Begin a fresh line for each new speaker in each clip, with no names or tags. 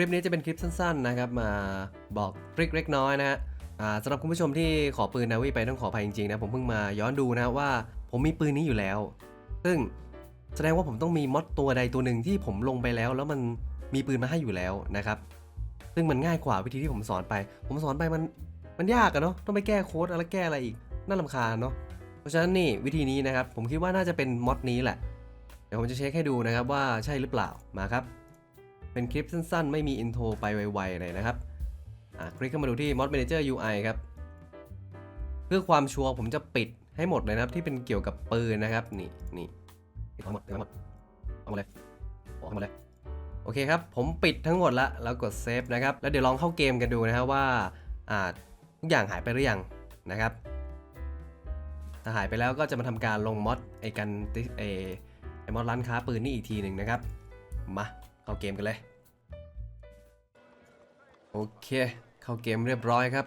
ลิปนี้จะเป็นคลิปสั้นๆนะครับมาบอกทริคเล็กน้อยนะฮะสำหรับคุณผู้ชมที่ขอปืนนาวีไปต้องขออภัยจริงๆนะผมเพิ่งมาย้อนดูนะว่าผมมีปืนนี้อยู่แล้ว ซึ่งแสดงว่าผมต้องมีมอดตัวใดตัวหนึ่งที่ผมลงไปแล้ว แล้วมันมีปืนมาให้อยู่แล้วนะครับ ซึ่งมันง่ายกว่าวิธีที่ผมสอนไป ผมสอนไปมันมันยากอะเนาะต้องไปแก้โค้ดอะไรแก้อะไรอีกน่าลำคาญเนาะเพราะฉะนั้นนี่วิธีนี้นะครับ ผมคิดว่าน่าจะเป็นมอดนี้แหละเดี๋ยวผมจะเช็คให้ดูนะครับว่าใช่หรือเปล่ามาครับ เป็นคลิปสั้นๆ ไม่มีอินโทรไปไวๆเลยนะครับ อะคลิกเข้ามาดูที่ Mod Manager UI ครับ เพื่อความชัวร์ผมจะปิดให้หมดเลยนะครับที่เป็นเกี่ยวกับปืนนะครับ นี่นี่ทั้งหมดทั้งหมดเอาหมดเลยออกหมดเลยโอเคครับ ผมปิดทั้งหมดละแล้วกดเซฟนะครับ แล้วเดี๋ยวลองเข้าเกมกันดูนะครับว่าอ่าทุกอย่างหายไปหรือยังนะครับ ถ้าหายไปแล้วก็จะมาทำการลงมอดไอ้กันติไอ้ไอ้มอดร้านค้าปืนนี่อีกทีหนึ่งนะครับ มา เข้าเกมกันเลย โอเค เข้าเกมเรียบร้อยครับ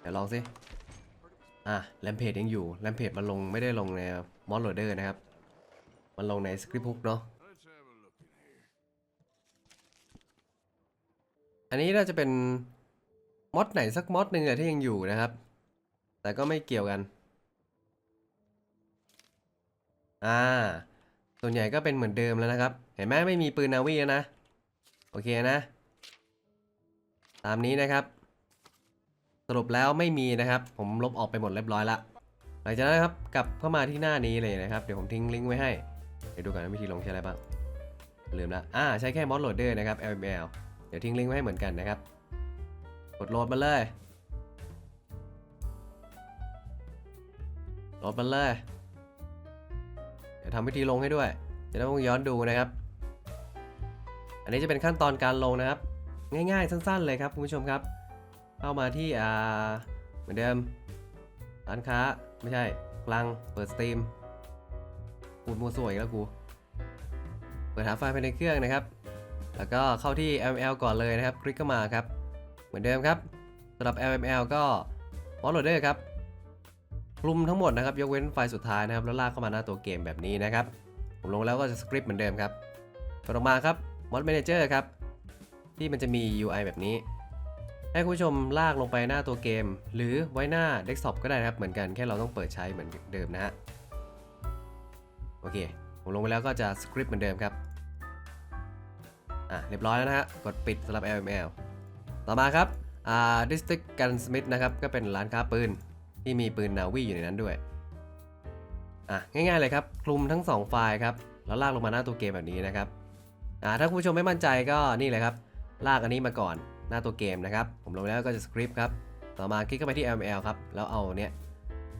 เดี๋ยวลองสิ อะแลมเพจยังอยู่แลมเพจมันลงไม่ได้ลงในมอดโหลเดอร์นะครับ มันลงในสคริปต์ฮุกเนาะอันนี้น่าจะเป็นมอดไหนสักมอดหนึ่งอะที่ยังอยู่นะครับ แต่ก็ไม่เกี่ยวกัน อ่า ส่วนใหญ่ก็เป็นเหมือนเดิมแล้วนะครับ เห็นไหมไม่มีปืนนาวีแล้วนะ โอเคนะ ตามนี้นะครับ สรุปแล้วไม่มีนะครับ ผมลบออกไปหมดเรียบร้อยละหลังจากนั้นครับกลับเข้ามาที่หน้านี้เลยนะครับ เดี๋ยวผมทิ้งลิงก์ไว้ให้ เดี๋ยวดูกันวิธีลงใช้อะไรบ้าง ลืมละอ่าใช้แค่มอดโหลดเดอร์นะครับ LML เดี๋ยวทิ้งลิงก์ไว้ให้เหมือนกันนะครับ กดโหลดมาเลยโหลดมาเลย ดี๋ยวทำวิธีลงให้ด้วย จะได้ต้องย้อนดูนะครับ อันนี้จะเป็นขั้นตอนการลงนะครับ ง่ายๆ สั้นๆเลยครับคุณผู้ชมครับ เข้ามาที่อ่าเหมือนเดิม ร้านค้าไม่ใช่กลังเปิดสตรีมพูดมัวสวยแล้วกู เปิดหาไฟล์ภายในเครื่องนะครับ แล้วก็เข้าที่ LML ก่อนเลยนะครับ คลิกเข้ามาครับ เหมือนเดิมครับสำหรับ LML ก็ m o d l o a d e r ครับ ลุมทั้งหมดนะครับยกเว้นไฟล์สุดท้ายนะครับแล้วลากเข้ามาหน้าตัวเกมแบบนี้นะครับผมลงแล้วก็จะสคริปต์เหมือนเดิมครับต่อมาครับ Mod Manager ครับที่มันจะมี UI แบบนี้ ให้คุณผู้ชมลากลงไปหน้าตัวเกม หรือไว้หน้าเดสก์ท็อปก็ได้นะครับเหมือนกันแค่เราต้องเปิดใช้เหมือนเดิมนะฮะโอเคผมลงไปแล้วก็จะสคริปต์เหมือนเดิมครับอะเรียบร้อยแล้วนะฮะกดปิดสำหรับ LML ต่อมาครับอ่า District Gunsmith นะครับก็เป็นร้านค้าปืน ที่มีปืนนาวีอยู่ในนั้นด้วย อะง่ายๆเลยครับคลุมทั้ง 2 ไฟล์ครับแล้วลากลงมาหน้าตัวเกมแบบนี้นะครับอ่าถ้าคุณผู้ชมไม่มั่นใจก็นี่เลยครับลากอันนี้มาก่อนหน้าตัวเกมนะครับ ผมลงแล้วก็จะสคริปต์ครับต่อมาคลิกเข้าไปที่ LML ครับแล้วเอาเนี้ย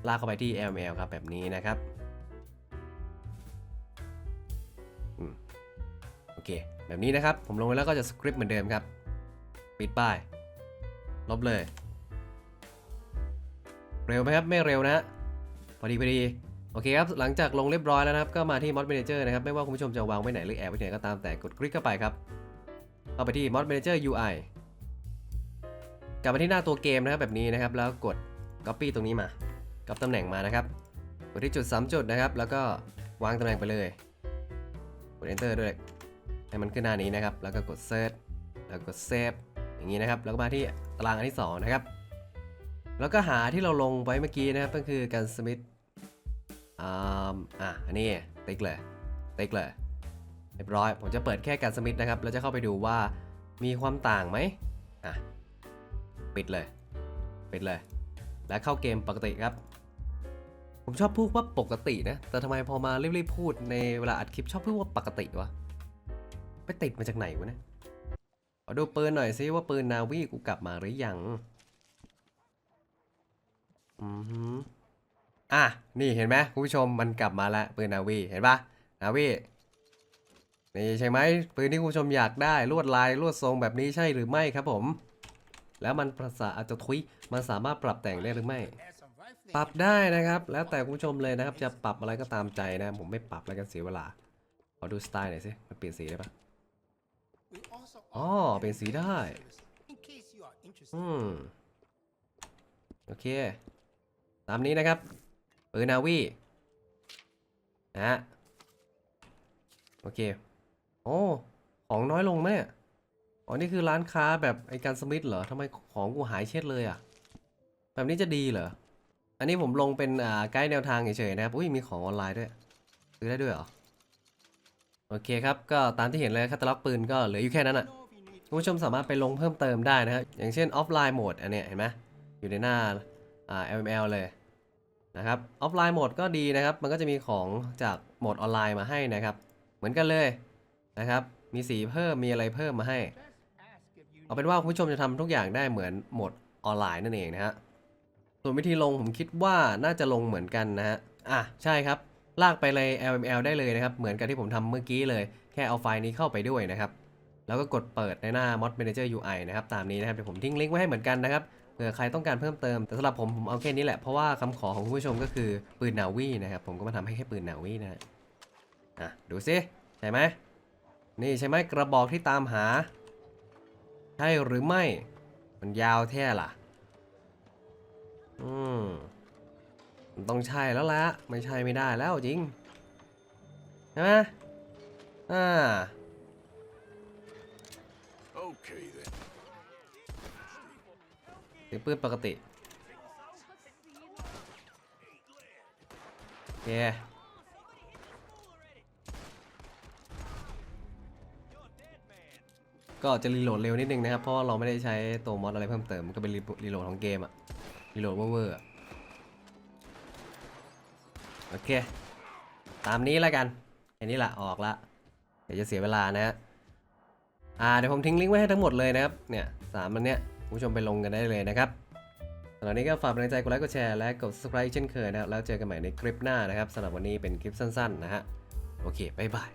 ลากเข้าไปที่ LML ครับแบบนี้นะครับอืมโอเค แบบนี้นะครับ ผมลงแล้วก็จะสคริปต์เหมือนเดิมครับ ปิดป้าย ลบเลย เร็วไหมครับไม่เร็วนะพอดีพอดีโอเคครับหลังจากลงเรียบร้อยแล้วนะครับก็มาที่ Mod Manager นะครับไม่ว่าคุณผู้ชมจะวางไว้ไหนหรือแอบไว้ไหนก็ตามแต่กดคลิกเข้าไปครับเข้าไปที่ Mod Manager UI กลับมาที่หน้าตัวเกมนะครับแบบนี้นะครับ แล้วกด Copy ตรงนี้มา กับตำแหน่งมานะครับกดที่จุด3จุดนะครับ แล้วก็วางตำแหน่งไปเลยกด Enter ด้วยให้มันขึ้นหน้านี้นะครับ แล้วก็กด Search แล้วกด Save อย่างนี้นะครับ แล้วก็มาที่ตารางอันที่ 2 นะครับ แล้วก็หาที่เราลงไว้เมื่อกี้นะครับก็คือการสมิธอ่าอะอันนี้ติ๊กเลยติ๊กเลยเรียบร้อย ผมจะเปิดแค่การสมิธนะครับแล้วจะเข้าไปดูว่ามีความต่างไหมอะปิดเลยปิดเลย แล้วเข้าเกมปกติครับ ผมชอบพูดว่าปกตินะ แต่ทำไมพอมารีบๆพูดในเวลาอัดคลิปชอบพูดว่าปกติวะไปติดมาจากไหนวะเนี่ยขอดูปืนหน่อยซิว่าปืนนาวีกูกลับมาหรือยัง อืมอะ นี่เห็นไหมคุณผู้ชมมันกลับมาแล้วปืนนาวีเห็นปะนาวีนี่ใช่ไหมปืนที่คุณผู้ชมอยากได้ลวดลายลวดทรงแบบนี้ใช่หรือไม่ครับผม แล้วมันภาษาอาจจะทุยมันสามารถปรับแต่งได้หรือไม่ ปรับได้นะครับ แล้วแต่คุณผู้ชมเลยนะครับจะปรับอะไรก็ตามใจนะ ผมไม่ปรับอะไรกันเสียเวลาขอดูสไตล์หน่อยสิมันเปลี่ยนสีได้ปะ
อ๋อเปลี่ยนสีได้
อืมโอเค ตามนี้นะครับปืนนาวีนะฮะโอเคโอ้ของน้อยลงไหมเนี่ยอ๋อนี่คือร้านค้าแบบไอการสมิธเหรอทำไมของกูหายเช็ดเลยอะ แบบนี้จะดีเหรอ อันนี้ผมลงเป็นอ่าไกด์แนวทางเฉยๆนะครับ อุ้ยมีของออนไลน์ด้วย ซื้อได้ด้วยเหรอ โอเคครับ ก็ตามที่เห็นเลยคาตาล็อกปืนก็เหลืออยู่แค่นั้นอะคุณผู้ชมสามารถไปลงเพิ่มเติมได้นะครับอย่างเช่นออฟไลน์โหมดอันเนี้ยเห็นไหมอยู่ในหน้า อ่า LML เลยนะครับออฟไลน์โหมดก็ดีนะครับ มันก็จะมีของจากโหมดออนไลน์มาให้นะครับ เหมือนกันเลยนะครับ มีสีเพิ่มมีอะไรเพิ่มมาให้ เอาเป็นว่าคุณผู้ชมจะทำทุกอย่างได้เหมือนโหมดออนไลน์นั่นเองนะฮะส่วนวิธีลงผมคิดว่าน่าจะลงเหมือนกันนะฮะอะใช่ครับ ลากไปเลย LML ได้เลยนะครับ เหมือนกับที่ผมทำเมื่อกี้เลย แค่เอาไฟล์นี้เข้าไปด้วยนะครับ แล้วก็กดเปิดในหน้า Mod Manager UI นะครับตามนี้นะครับเดี๋ยวผมทิ้งลิงก์ไว้ให้เหมือนกันนะครับเผื่อใครต้องการเพิ่มเติมแต่สำหรับผมผมเอาแค่นี้แหละเพราะว่าคำขอของคุณผู้ชมก็คือปืนนาวีนะครับผมก็มาทำให้แค่ปืนนาวีนะฮะอะดูสิใช่ไหมนี่ใช่ไหมกระบอกที่ตามหา ใช่หรือไม่ มันยาวแท้ล่ะ อืมมันต้องใช่แล้วละไม่ใช่ไม่ได้แล้วจริงใช่ไหมอ่า
Okay then.
เสียงปืนปกติโอเคก็จะรีโหลดเร็วนิดนึงนะครับ เพราะว่าเราไม่ได้ใช้ตัวมอดอะไรเพิ่มเติม มันก็เป็นรีโหลดของเกมอะรีโหลดเวอร์โอเค ตามนี้แล้วกันอันนี้ละออกละ เดี๋ยวจะเสียเวลานะฮะ อ่าเดี๋ยวผมทิ้งลิงก์ไว้ให้ทั้งหมดเลยนะครับเนี่ยสามอันเนี้ยผู้ชมไปลงกันได้เลยนะครับสำหรับนนี้ก็ฝากเป็นกำลังใจกดไลค์กดแชร์และกด subscribe เช่นเคยนะครับแล้วเจอกันใหม่ในคลิปหน้านะครับสำหรับวันนี้เป็นคลิปสั้น ๆ นะฮะโอเคบ๊ายบาย